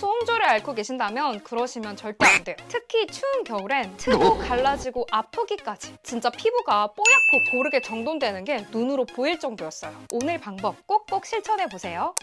평소 홍조를 앓고 계신다면 그러시면 절대 안 돼요. 특히 추운 겨울엔 트고 갈라지고 아프기까지 진짜 피부가 뽀얗고 고르게 정돈되는 게 눈으로 보일 정도였어요. 오늘 방법 꼭꼭 실천해 보세요.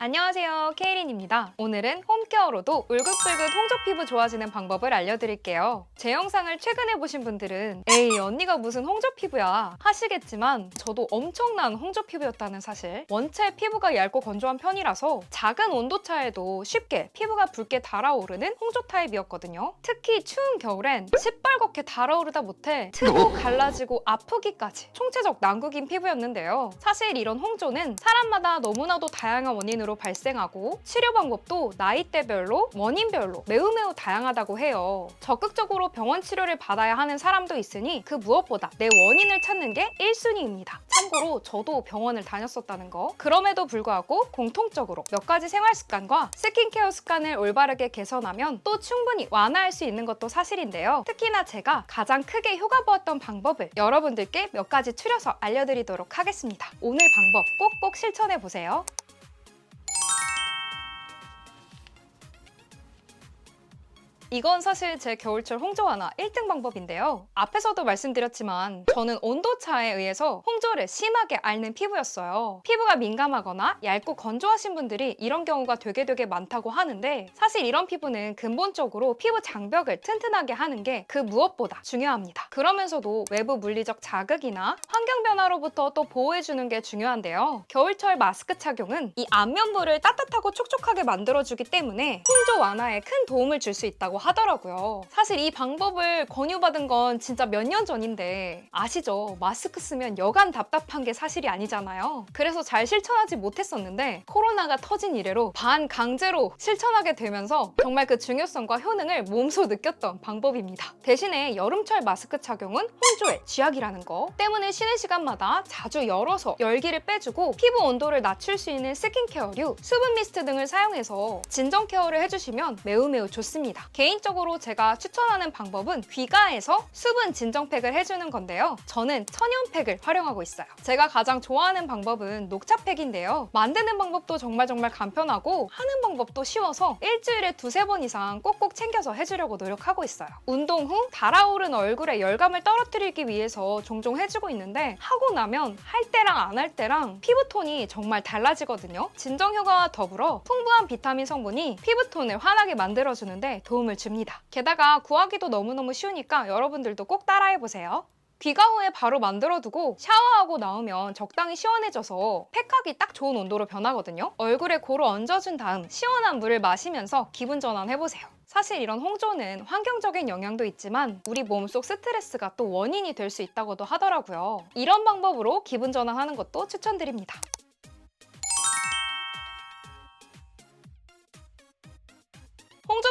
안녕하세요. 케이린입니다. 오늘은 홈케어로도 울긋불긋 홍조 피부 좋아지는 방법을 알려드릴게요. 제 영상을 최근에 보신 분들은 에이 언니가 무슨 홍조 피부야 하시겠지만 저도 엄청난 홍조 피부였다는 사실 원체 피부가 얇고 건조한 편이라서 작은 온도 차에도 쉽게 피부가 붉게 달아오르는 홍조 타입이었거든요. 특히 추운 겨울엔 시뻘겋게 달아오르다 못해 트고 갈라지고 아프기까지 총체적 난국인 피부였는데요. 사실 이런 홍조는 사람마다 너무나도 다양한 원인으로 발생하고 치료 방법도 나이대별로 원인별로 매우 매우 다양하다고 해요. 적극적으로 병원 치료를 받아야 하는 사람도 있으니 그 무엇보다 내 원인을 찾는 게 1순위입니다. 참고로 저도 병원을 다녔었다는 거. 그럼에도 불구하고 공통적으로 몇 가지 생활 습관과 스킨케어 습관을 올바르게 개선하면 또 충분히 완화할 수 있는 것도 사실인데요. 특히나 제가 가장 크게 효과 보았던 방법을 여러분들께 몇 가지 추려서 알려드리도록 하겠습니다. 오늘 방법 꼭꼭 실천해 보세요. 이건 사실 제 겨울철 홍조 완화 1등 방법인데요. 앞에서도 말씀드렸지만 저는 온도차에 의해서 홍조를 심하게 앓는 피부였어요. 피부가 민감하거나 얇고 건조하신 분들이 이런 경우가 되게 되게 많다고 하는데 사실 이런 피부는 근본적으로 피부 장벽을 튼튼하게 하는 게 그 무엇보다 중요합니다. 그러면서도 외부 물리적 자극이나 환경 변화로부터 또 보호해주는 게 중요한데요. 겨울철 마스크 착용은 이 안면부를 따뜻하고 촉촉하게 만들어주기 때문에 홍조 완화에 큰 도움을 줄 수 있다고 하더라고요. 사실 이 방법을 권유받은 건 진짜 몇 년 전인데 아시죠? 마스크 쓰면 여간 답답한 게 사실이 아니잖아요. 그래서 잘 실천하지 못했었는데 코로나가 터진 이래로 반 강제로 실천하게 되면서 정말 그 중요성과 효능을 몸소 느꼈던 방법입니다. 대신에 여름철 마스크 착용은 홍조의 쥐약이라는 거 때문에 쉬는 시간마다 자주 열어서 열기를 빼주고 피부 온도를 낮출 수 있는 스킨케어류, 수분 미스트 등을 사용해서 진정 케어를 해주시면 매우 매우 좋습니다. 개인 적으로 제가 추천하는 방법은 귀가에서 수분 진정팩을 해주는 건데요. 저는 천연팩을 활용하고 있어요. 제가 가장 좋아하는 방법은 녹차팩인데요. 만드는 방법도 정말 정말 간편하고 하는 방법도 쉬워서 일주일에 두세 번 이상 꼭꼭 챙겨서 해주려고 노력하고 있어요. 운동 후 달아오른 얼굴에 열감을 떨어뜨리기 위해서 종종 해주고 있는데 하고 나면 할 때랑 안 할 때랑 피부톤이 정말 달라지거든요. 진정 효과와 더불어 풍부한 비타민 성분이 피부톤을 환하게 만들어주는데 도움을 줍니다. 게다가 구하기도 너무너무 쉬우니까 여러분들도 꼭 따라해보세요. 귀가 후에 바로 만들어두고 샤워하고 나오면 적당히 시원해져서 팩하기 딱 좋은 온도로 변하거든요. 얼굴에 고루 얹어준 다음 시원한 물을 마시면서 기분 전환 해보세요. 사실 이런 홍조는 환경적인 영향도 있지만 우리 몸속 스트레스가 또 원인이 될 수 있다고도 하더라고요. 이런 방법으로 기분 전환하는 것도 추천드립니다.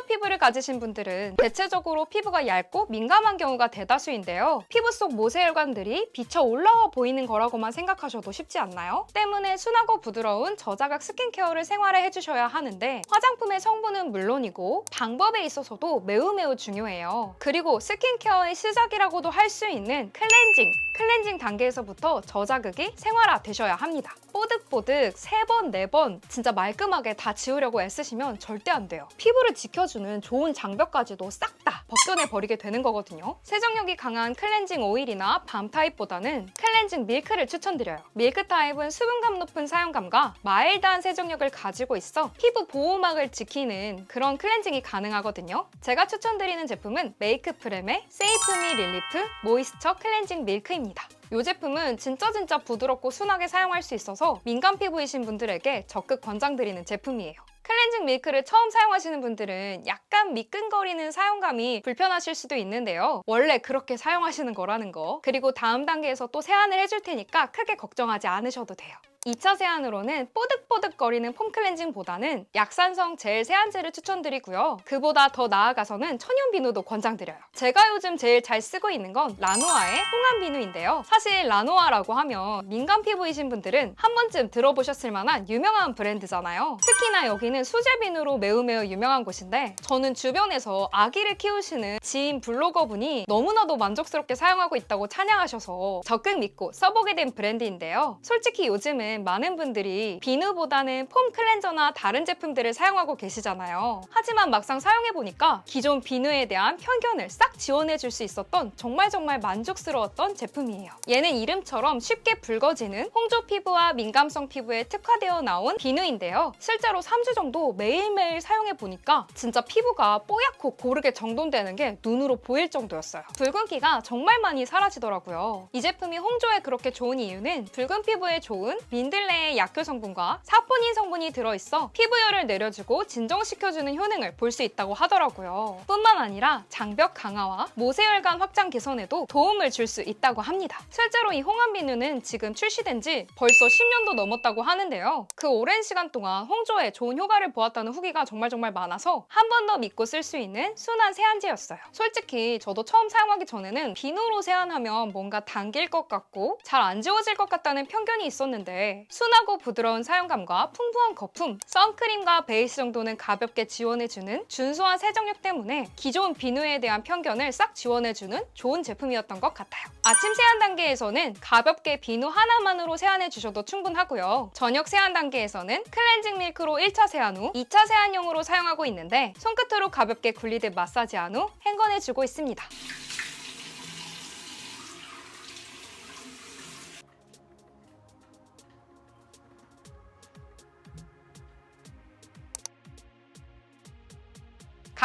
피부를 가지신 분들은 대체적으로 피부가 얇고 민감한 경우가 대다수인데요. 피부 속 모세혈관들이 비쳐 올라와 보이는 거라고만 생각하셔도 쉽지 않나요? 때문에 순하고 부드러운 저자극 스킨케어를 생활에 해주셔야 하는데 화장품의 성분은 물론이고 방법에 있어서도 매우 매우 중요해요. 그리고 스킨케어의 시작이라고도 할 수 있는 클렌징, 클렌징 단계에서부터 저자극이 생활화 되셔야 합니다. 뽀득뽀득 3번, 4번 진짜 말끔하게 다 지우려고 애쓰시면 절대 안 돼요. 피부를 지켜주 는 좋은 장벽까지도 싹 다 벗겨내 버리게 되는 거거든요. 세정력이 강한 클렌징 오일이나 밤 타입보다는 클렌징 밀크를 추천드려요. 밀크 타입은 수분감 높은 사용감과 마일드한 세정력을 가지고 있어 피부 보호막을 지키는 그런 클렌징이 가능하거든요. 제가 추천드리는 제품은 메이크프렘의 세이프미 릴리프 모이스처 클렌징 밀크입니다. 이 제품은 진짜 진짜 부드럽고 순하게 사용할 수 있어서 민감 피부이신 분들에게 적극 권장드리는 제품이에요. 클렌징 밀크를 처음 사용하시는 분들은 약간 미끈거리는 사용감이 불편하실 수도 있는데요. 원래 그렇게 사용하시는 거라는 거. 그리고 다음 단계에서 또 세안을 해줄 테니까 크게 걱정하지 않으셔도 돼요. 2차 세안으로는 뽀득뽀득거리는 폼 클렌징보다는 약산성 젤 세안제를 추천드리고요. 그보다 더 나아가서는 천연 비누도 권장드려요. 제가 요즘 제일 잘 쓰고 있는 건 라노아의 홍한 비누인데요. 사실 라노아라고 하면 민감 피부이신 분들은 한 번쯤 들어보셨을 만한 유명한 브랜드잖아요. 특히나 여기는 수제 비누로 매우 매우 유명한 곳인데 저는 주변에서 아기를 키우시는 지인 블로거분이 너무나도 만족스럽게 사용하고 있다고 찬양하셔서 적극 믿고 써보게 된 브랜드인데요. 솔직히 요즘은 요즘에는 많은 분들이 비누보다는 폼 클렌저나 다른 제품들을 사용하고 계시잖아요. 하지만 막상 사용해보니까 기존 비누에 대한 편견을 싹 지원해줄 수 있었던 정말 정말 만족스러웠던 제품이에요. 얘는 이름처럼 쉽게 붉어지는 홍조 피부와 민감성 피부에 특화되어 나온 비누인데요. 실제로 3주 정도 매일매일 사용해보니까 진짜 피부가 뽀얗고 고르게 정돈되는 게 눈으로 보일 정도였어요. 붉은기가 정말 많이 사라지더라고요. 이 제품이 홍조에 그렇게 좋은 이유는 붉은 피부에 좋은 민 들레의 약효 성분과 사포닌 성분이 들어있어 피부열을 내려주고 진정시켜주는 효능을 볼 수 있다고 하더라고요. 뿐만 아니라 장벽 강화와 모세혈관 확장 개선에도 도움을 줄 수 있다고 합니다. 실제로 이 홍합 비누는 지금 출시된 지 벌써 10년도 넘었다고 하는데요. 그 오랜 시간 동안 홍조에 좋은 효과를 보았다는 후기가 정말 정말 많아서 한 번 더 믿고 쓸 수 있는 순한 세안제였어요. 솔직히 저도 처음 사용하기 전에는 비누로 세안하면 뭔가 당길 것 같고 잘 안 지워질 것 같다는 편견이 있었는데 순하고 부드러운 사용감과 풍부한 거품, 선크림과 베이스 정도는 가볍게 지원해주는 준수한 세정력 때문에 기존 비누에 대한 편견을 싹 지원해주는 좋은 제품이었던 것 같아요. 아침 세안 단계에서는 가볍게 비누 하나만으로 세안해 주셔도 충분하고요. 저녁 세안 단계에서는 클렌징 밀크로 1차 세안 후 2차 세안용으로 사용하고 있는데 손끝으로 가볍게 굴리듯 마사지한 후 헹궈내 주고 있습니다.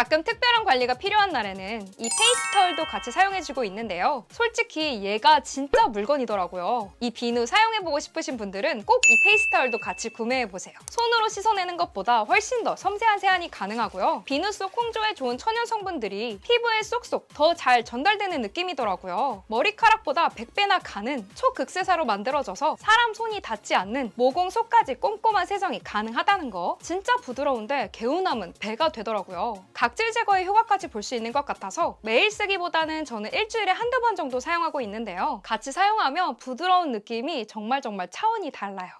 가끔 특별한 관리가 필요한 날에는 이 페이스 타월도 같이 사용해주고 있는데요. 솔직히 얘가 진짜 물건이더라고요. 이 비누 사용해보고 싶으신 분들은 꼭 이 페이스 타월도 같이 구매해보세요. 손으로 씻어내는 것보다 훨씬 더 섬세한 세안이 가능하고요. 비누 속 홍조에 좋은 천연 성분들이 피부에 쏙쏙 더 잘 전달되는 느낌이더라고요. 머리카락보다 100배나 가는 초극세사로 만들어져서 사람 손이 닿지 않는 모공 속까지 꼼꼼한 세정이 가능하다는 거 진짜 부드러운데 개운함은 배가 되더라고요. 각질 제거의 효과까지 볼 수 있는 것 같아서 매일 쓰기보다는 저는 일주일에 한두 번 정도 사용하고 있는데요. 같이 사용하면 부드러운 느낌이 정말 정말 차원이 달라요.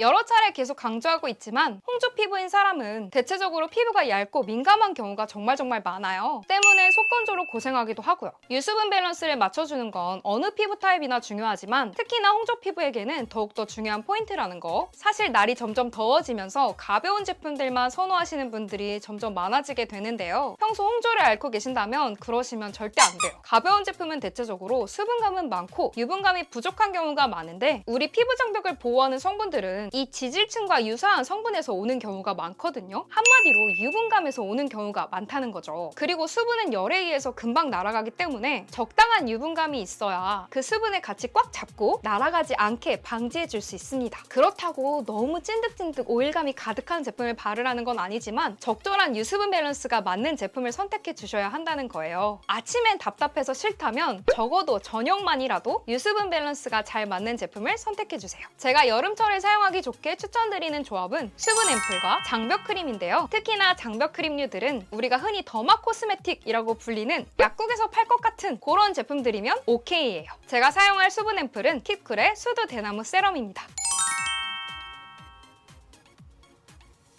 여러 차례 계속 강조하고 있지만 홍조 피부인 사람은 대체적으로 피부가 얇고 민감한 경우가 정말 정말 많아요. 때문에 속건조로 고생하기도 하고요. 유수분 밸런스를 맞춰주는 건 어느 피부 타입이나 중요하지만 특히나 홍조 피부에게는 더욱더 중요한 포인트라는 거. 사실 날이 점점 더워지면서 가벼운 제품들만 선호하시는 분들이 점점 많아지게 되는데요. 평소 홍조를 앓고 계신다면 그러시면 절대 안 돼요. 가벼운 제품은 대체적으로 수분감은 많고 유분감이 부족한 경우가 많은데 우리 피부 장벽을 보호하는 성분들은 이 지질층과 유사한 성분에서 오는 경우가 많거든요. 한마디로 유분감에서 오는 경우가 많다는 거죠. 그리고 수분은 열에 의해서 금방 날아가기 때문에 적당한 유분감이 있어야 그 수분을 같이 꽉 잡고 날아가지 않게 방지해 줄 수 있습니다. 그렇다고 너무 찐득찐득 오일감이 가득한 제품을 바르라는 건 아니지만 적절한 유수분 밸런스가 맞는 제품을 선택해 주셔야 한다는 거예요. 아침엔 답답해서 싫다면 적어도 저녁만이라도 유수분 밸런스가 잘 맞는 제품을 선택해 주세요. 제가 여름철에 사용하기 좋게 추천드리는 조합은 수분 앰플과 장벽 크림인데요. 특히나 장벽 크림류들은 우리가 흔히 더마 코스메틱이라고 불리는 약국에서 팔 것 같은 그런 제품들이면 오케이예요. 제가 사용할 수분 앰플은 킵쿨의 수드 대나무 세럼입니다.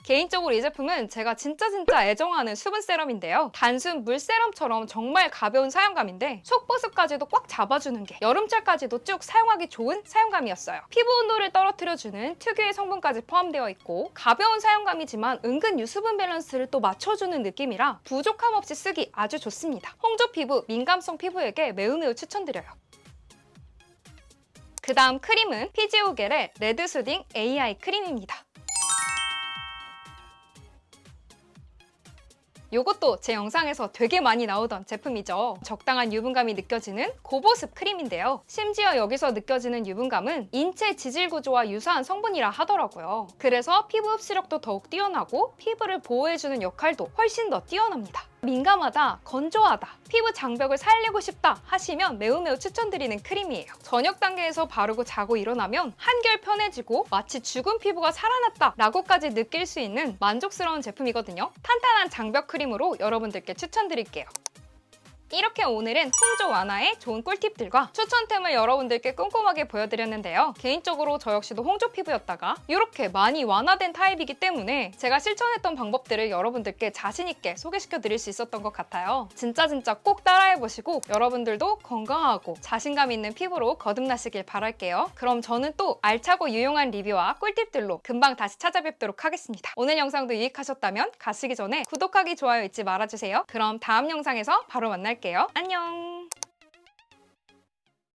개인적으로 이 제품은 제가 진짜 진짜 애정하는 수분 세럼인데요. 단순 물 세럼처럼 정말 가벼운 사용감인데 속보습까지도 꽉 잡아주는 게 여름철까지도 쭉 사용하기 좋은 사용감이었어요. 피부 온도를 떨어뜨려주는 특유의 성분까지 포함되어 있고 가벼운 사용감이지만 은근 유수분 밸런스를 또 맞춰주는 느낌이라 부족함 없이 쓰기 아주 좋습니다. 홍조 피부, 민감성 피부에게 매우 매우 추천드려요. 그 다음 크림은 피지오겔의 레드 수딩 AI 크림입니다. 이것도 제 영상에서 되게 많이 나오던 제품이죠. 적당한 유분감이 느껴지는 고보습 크림인데요. 심지어 여기서 느껴지는 유분감은 인체 지질 구조와 유사한 성분이라 하더라고요. 그래서 피부 흡수력도 더욱 뛰어나고 피부를 보호해주는 역할도 훨씬 더 뛰어납니다. 민감하다, 건조하다, 피부 장벽을 살리고 싶다 하시면 매우 매우 추천드리는 크림이에요. 저녁 단계에서 바르고 자고 일어나면 한결 편해지고 마치 죽은 피부가 살아났다 라고까지 느낄 수 있는 만족스러운 제품이거든요. 탄탄한 장벽 크림으로 여러분들께 추천드릴게요. 이렇게 오늘은 홍조 완화의 좋은 꿀팁들과 추천템을 여러분들께 꼼꼼하게 보여드렸는데요. 개인적으로 저 역시도 홍조 피부였다가 이렇게 많이 완화된 타입이기 때문에 제가 실천했던 방법들을 여러분들께 자신있게 소개시켜 드릴 수 있었던 것 같아요. 진짜 진짜 꼭 따라해보시고 여러분들도 건강하고 자신감 있는 피부로 거듭나시길 바랄게요. 그럼 저는 또 알차고 유용한 리뷰와 꿀팁들로 금방 다시 찾아뵙도록 하겠습니다. 오늘 영상도 유익하셨다면 가시기 전에 구독하기, 좋아요 잊지 말아주세요. 그럼 다음 영상에서 바로 만날 할게요. 안녕!